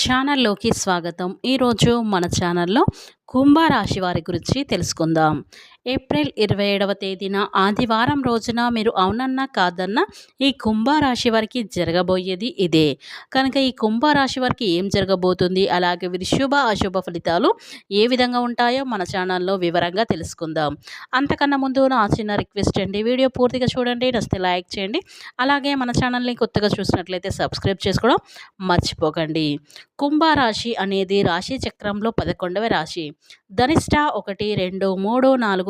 ఛానల్లోకి స్వాగతం. ఈరోజు మన ఛానల్లో కుంభరాశి వారి గురించి తెలుసుకుందాం. ఏప్రిల్ ఇరవై ఏడవ తేదీన ఆదివారం రోజున మీరు అవునన్నా కాదన్నా ఈ కుంభరాశి వారికి జరగబోయేది ఇదే. కనుక ఈ కుంభరాశి వారికి ఏం జరగబోతుంది? అలాగే వీరి శుభ అశుభ ఫలితాలు ఏ విధంగా ఉంటాయో మన ఛానల్లో వివరంగా తెలుసుకుందాం. అంతకన్నా ముందు నా చిన్న రిక్వెస్ట్ అండి వీడియో పూర్తిగా చూడండి నచ్చితే లైక్ చేయండి అలాగే మన ఛానల్ని కొత్తగా చూసినట్లయితే సబ్స్క్రైబ్ చేసుకోవడం మర్చిపోకండి. కుంభరాశి అనేది రాశి చక్రంలో పదకొండవ రాశి. ధనిష్ట ఒకటి రెండు మూడు నాలుగు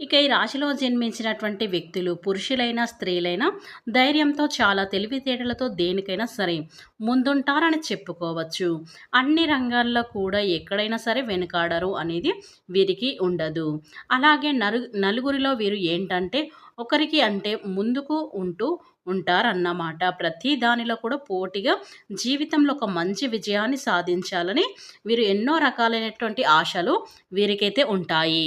ఇక ఈ రాశిలో జన్మించినటువంటి వ్యక్తులు పురుషులైనా స్త్రీలైనా ధైర్యంతో చాలా తెలివితేటలతో దేనికైనా సరే ముందుంటారని చెప్పుకోవచ్చు. అన్ని రంగాల్లో కూడా ఎక్కడైనా సరే వెనుకాడరు అనేది వీరికి ఉండదు. అలాగే నరు నలుగురిలో వీరు ఏంటంటే ఒకరికి అంటే ముందుకు ఉంటూ ఉంటారన్నమాట. ప్రతి దానిలో కూడా పోటీగా జీవితంలో ఒక మంచి విజయాన్ని సాధించాలని వీరు ఎన్నో రకాలైనటువంటి ఆశలు వీరికైతే ఉంటాయి.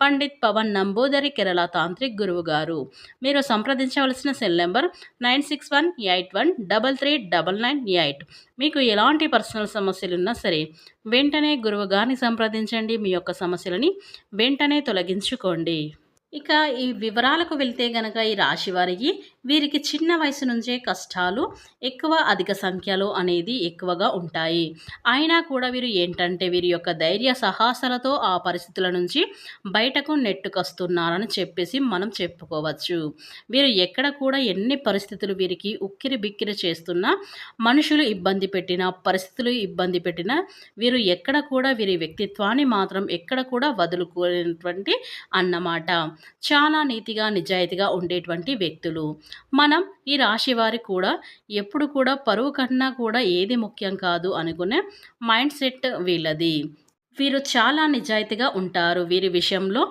పండిత్ పవన్ నంబూదరి కేరళ తాంత్రిక్ గురువు గారు. మీరు సంప్రదించవలసిన cell number nine six one eight one double three double nine eight. మీకు ఎలాంటి పర్సనల్ సమస్యలు ఉన్నా సరే వెంటనే గురువు గారిని సంప్రదించండి. మీ యొక్క సమస్యలని వెంటనే తొలగించుకోండి. ఇక ఈ వివరాలకు వెళ్తే గనక ఈ రాశి వారికి వీరికి చిన్న వయసు నుంచే కష్టాలు ఎక్కువ అధిక సంఖ్యలో అనేది ఎక్కువగా ఉంటాయి. అయినా కూడా వీరు ఏంటంటే వీరి యొక్క ధైర్య సాహసాలతో ఆ పరిస్థితుల నుంచి బయటకు నెట్టుకొస్తున్నారని చెప్పేసి మనం చెప్పుకోవచ్చు. వీరు ఎక్కడ కూడా ఎన్ని పరిస్థితులు వీరికి ఉక్కిరి బిక్కిరి చేస్తున్నా మనుషులు ఇబ్బంది పెట్టిన పరిస్థితులు ఇబ్బంది పెట్టిన వీరు ఎక్కడ కూడా వీరి వ్యక్తిత్వాన్ని మాత్రం ఎక్కడ కూడా వదులుకోలేనటువంటి అన్నమాట. చాలా నీతిగా నిజాయితీగా ఉండేటువంటి వ్యక్తులు. మనం ఈ రాశి వారి కూడా ఎప్పుడు కూడా పరువు కన్నా కూడా ఏది ముఖ్యం కాదు అనుకునే మైండ్ సెట్ వీళ్ళది. వీరు చాలా నిజాయితీగా ఉంటారు. వీరి విషయంలో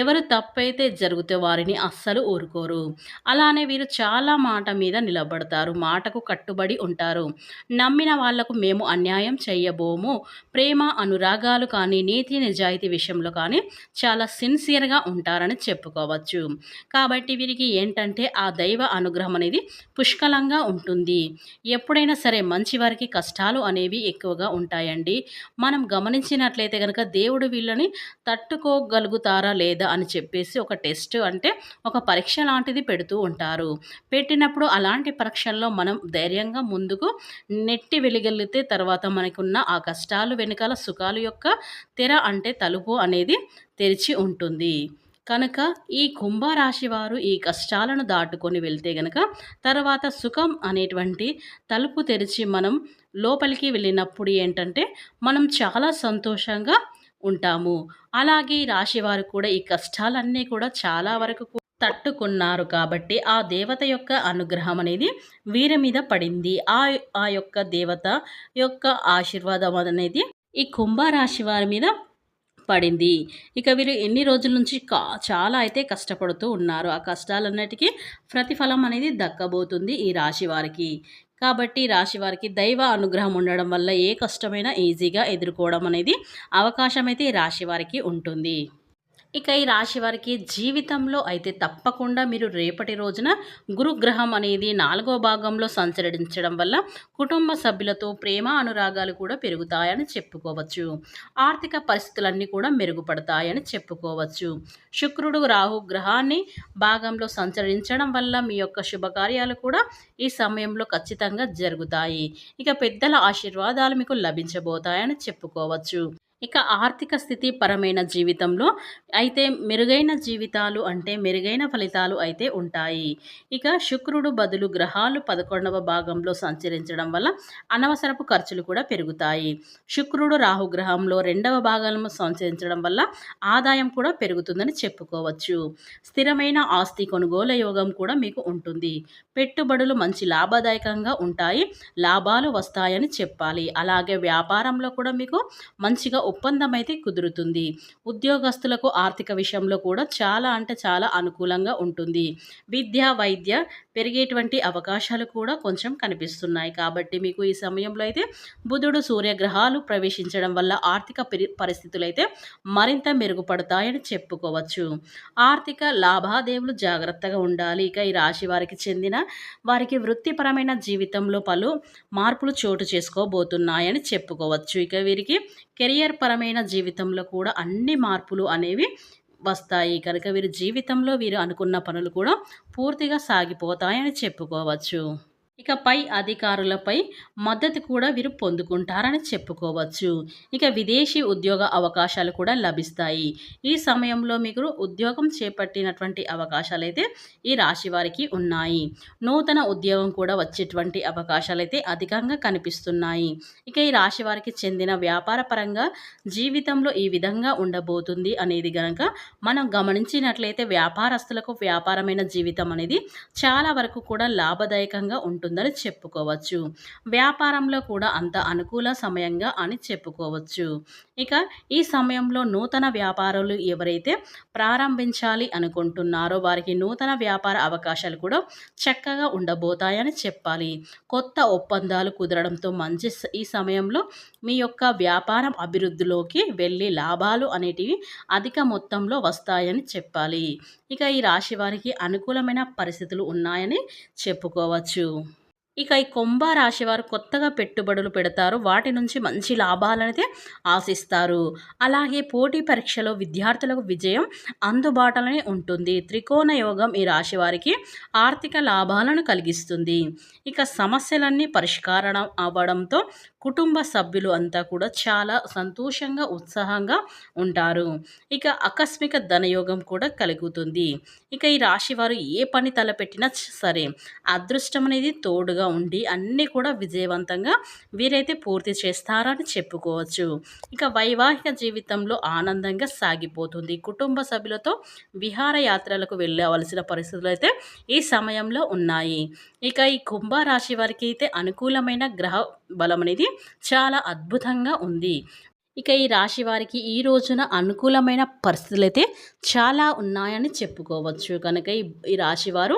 ఎవరు తప్పైతే జరిగితే వారిని అస్సలు ఊరుకోరు. అలానే వీరు చాలా మాట మీద నిలబడతారు. మాటకు కట్టుబడి ఉంటారు. నమ్మిన వాళ్ళకు మేము అన్యాయం చెయ్యబోము. ప్రేమ అనురాగాలు కానీ నీతి నిజాయితీ విషయంలో కానీ చాలా సిన్సియర్గా ఉంటారని చెప్పుకోవచ్చు. కాబట్టి వీరికి ఏంటంటే ఆ దైవ అనుగ్రహం అనేది పుష్కలంగా ఉంటుంది. ఎప్పుడైనా సరే మంచి వారికి కష్టాలు అనేవి ఎక్కువగా ఉంటాయండి. మనం గమనించినట్లయితే అయితే కనుక దేవుడు వీళ్ళని తట్టుకోగలుగుతారా లేదా అని చెప్పేసి ఒక టెస్ట్ అంటే ఒక పరీక్ష లాంటిది పెడుతూ ఉంటారు. పెట్టినప్పుడు అలాంటి పరీక్షల్లో మనం ధైర్యంగా ముందుకు నెట్టి వెలిగలిగితే తర్వాత మనకున్న ఆ కష్టాలు వెనకాల సుఖాలు యొక్క తెర అంటే తలుపు అనేది తెరిచి ఉంటుంది. కనుక ఈ కుంభరాశి వారు ఈ కష్టాలను దాటుకొని వెళ్తే గనక తర్వాత సుఖం అనేటువంటి తలుపు తెరిచి మనం లోపలికి వెళ్ళినప్పుడు ఏంటంటే మనం చాలా సంతోషంగా ఉంటాము. అలాగే రాశివారు కూడా ఈ కష్టాలన్నీ కూడా చాలా వరకు తట్టుకున్నారు కాబట్టి ఆ దేవత యొక్క అనుగ్రహం అనేది వీరి మీద పడింది. ఆ ఆ యొక్క దేవత యొక్క ఆశీర్వాదం అనేది ఈ కుంభరాశి వారి మీద పడింది. ఇక వీరు ఎన్ని రోజుల నుంచి కా చాలా అయితే కష్టపడుతూ ఉన్నారు. ఆ కష్టాలన్నిటికీ ప్రతిఫలం అనేది దక్కబోతుంది ఈ రాశి వారికి. కాబట్టి రాశి వారికి దైవ అనుగ్రహం ఉండడం వల్ల ఏ కష్టమైనా ఈజీగా ఎదుర్కోవడం అనేది అవకాశం అయితే ఈ రాశి వారికి ఉంటుంది. ఇక ఈ రాశి వారికి జీవితంలో అయితే తప్పకుండా మీరు రేపటి రోజున గురుగ్రహం అనేది నాలుగో భాగంలో సంచరించడం వల్ల కుటుంబ సభ్యులతో ప్రేమ అనురాగాలు కూడా పెరుగుతాయని చెప్పుకోవచ్చు. ఆర్థిక పరిస్థితులన్నీ కూడా మెరుగుపడతాయని చెప్పుకోవచ్చు. శుక్రుడు రాహు గ్రహాన్ని భాగంలో సంచరించడం వల్ల మీ యొక్క శుభకార్యాలు కూడా ఈ సమయంలో ఖచ్చితంగా జరుగుతాయి. ఇక పెద్దల ఆశీర్వాదాలు మీకు లభించబోతాయని చెప్పుకోవచ్చు. ఇక ఆర్థిక స్థితి పరమైన జీవితంలో అయితే మెరుగైన జీవితాలు అంటే మెరుగైన ఫలితాలు అయితే ఉంటాయి. ఇక శుక్రుడు బదులు గ్రహాలు పదకొండవ భాగంలో సంచరించడం వల్ల అనవసరపు ఖర్చులు కూడా పెరుగుతాయి. శుక్రుడు రాహుగ్రహంలో రెండవ భాగంలో సంచరించడం వల్ల ఆదాయం కూడా పెరుగుతుందని చెప్పుకోవచ్చు. స్థిరమైన ఆస్తి కొనుగోలు యోగం కూడా మీకు ఉంటుంది. పెట్టుబడులు మంచి లాభదాయకంగా ఉంటాయి. లాభాలు వస్తాయని చెప్పాలి. అలాగే వ్యాపారంలో కూడా మీకు మంచిగా ఒప్పందం అయితే కుదురుతుంది. ఉద్యోగస్తులకు ఆర్థిక విషయంలో కూడా చాలా అంటే చాలా అనుకూలంగా ఉంటుంది. విద్య వైద్య పెరిగేటువంటి అవకాశాలు కూడా కొంచెం కనిపిస్తున్నాయి. కాబట్టి మీకు ఈ సమయంలో అయితే బుధుడు సూర్యగ్రహాలు ప్రవేశించడం వల్ల ఆర్థిక పరిస్థితులు అయితే మరింత మెరుగుపడతాయని చెప్పుకోవచ్చు. ఆర్థిక లాభాదేవులు జాగ్రత్తగా ఉండాలి. ఇక ఈ రాశి వారికి చెందిన వారికి వృత్తిపరమైన జీవితంలో పలు మార్పులు చోటు చేసుకోబోతున్నాయని చెప్పుకోవచ్చు. ఇక వీరికి కెరియర్ పరమైన జీవితంలో కూడా అన్ని మార్పులు అనేవి వస్తాయి. కనుక వీరి జీవితంలో వీరు అనుకున్న పనులు కూడా పూర్తిగా సాగిపోతాయని చెప్పుకోవచ్చు. ఇక పై అధికారులపై మద్దతు కూడా వీరు పొందుకుంటారని చెప్పుకోవచ్చు. ఇక విదేశీ ఉద్యోగ అవకాశాలు కూడా లభిస్తాయి. ఈ సమయంలో మీకు ఉద్యోగం చేపట్టినటువంటి అవకాశాలు అయితే ఈ రాశి వారికి ఉన్నాయి. నూతన ఉద్యోగం కూడా వచ్చేటువంటి అవకాశాలు అయితే అధికంగా కనిపిస్తున్నాయి. ఇక ఈ రాశి వారికి చెందిన వ్యాపార పరంగా జీవితంలో ఈ విధంగా ఉండబోతుంది అనేది గనక మనం గమనించినట్లయితే వ్యాపారస్తులకు వ్యాపారమైన జీవితం అనేది చాలా వరకు కూడా లాభదాయకంగా ఉంటుంది ఉంటుందని చెప్పుకోవచ్చు. వ్యాపారంలో కూడా అంత అనుకూల సమయంగా అని చెప్పుకోవచ్చు. ఇక ఈ సమయంలో నూతన వ్యాపారాలు ఎవరైతే ప్రారంభించాలి అనుకుంటున్నారో వారికి నూతన వ్యాపార అవకాశాలు కూడా చక్కగా ఉండబోతాయని చెప్పాలి. కొత్త ఒప్పందాలు కుదరడంతో మంచి ఈ సమయంలో మీ యొక్క వ్యాపారం అభివృద్ధిలోకి వెళ్ళి లాభాలు అనేటివి అధిక మొత్తంలో వస్తాయని చెప్పాలి. ఇక ఈ రాశి వారికి అనుకూలమైన పరిస్థితులు ఉన్నాయని చెప్పుకోవచ్చు. ఇక ఈ కుంభ రాశి వారు కొత్తగా పెట్టుబడులు పెడతారు. వాటి నుంచి మంచి లాభాలనైతే ఆశిస్తారు. అలాగే పోటీ పరీక్షలో విద్యార్థులకు విజయం అందుబాటులోనే ఉంటుంది. త్రికోణ యోగం ఈ రాశి వారికి ఆర్థిక లాభాలను కలిగిస్తుంది. ఇక సమస్యలన్నీ పరిష్కారం అవ్వడంతో కుటుంబ సభ్యులు అంతా కూడా చాలా సంతోషంగా ఉత్సాహంగా ఉంటారు. ఇక ఆకస్మిక ధనయోగం కూడా కలుగుతుంది. ఇక ఈ రాశి వారు ఏ పని తలపెట్టినా సరే అదృష్టం అనేది తోడుగా ఉండి అన్నీ కూడా విజయవంతంగా వీరైతే పూర్తి చేస్తారని చెప్పుకోవచ్చు. ఇక వైవాహిక జీవితంలో ఆనందంగా సాగిపోతుంది. కుటుంబ సభ్యులతో విహారయాత్రలకు వెళ్ళవలసిన పరిస్థితులు అయితే ఈ సమయంలో ఉన్నాయి. ఇక ఈ కుంభరాశి వారికి అయితే అనుకూలమైన గ్రహ బలం అనేది చాలా అద్భుతంగా ఉంది. ఇక ఈ రాశి వారికి ఈ రోజున అనుకూలమైన పరిస్థితులు అయితే చాలా ఉన్నాయని చెప్పుకోవచ్చు. కనుక ఈ రాశివారు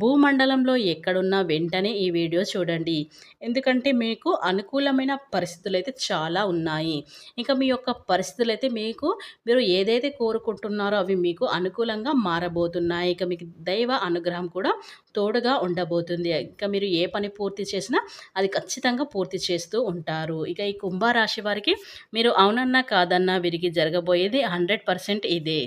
భూమండలంలో ఎక్కడున్నా వెంటనే ఈ వీడియో చూడండి. ఎందుకంటే మీకు అనుకూలమైన పరిస్థితులు అయితే చాలా ఉన్నాయి. ఇంకా మీ యొక్క పరిస్థితులు అయితే మీకు మీరు ఏదైతే కోరుకుంటున్నారో అవి మీకు అనుకూలంగా మారబోతున్నాయి. ఇక మీకు దైవ అనుగ్రహం కూడా తోడుగా ఉండబోతుంది. ఇంకా మీరు ఏ పని పూర్తి చేసినా అది ఖచ్చితంగా పూర్తి చేస్తూ ఉంటారు. ఇక ఈ కుంభరాశి వారికి మీరు అవునన్నా కాదన్నా వీరికి జరగబోయేది హండ్రెడ్ పర్సెంట్ ఇదే.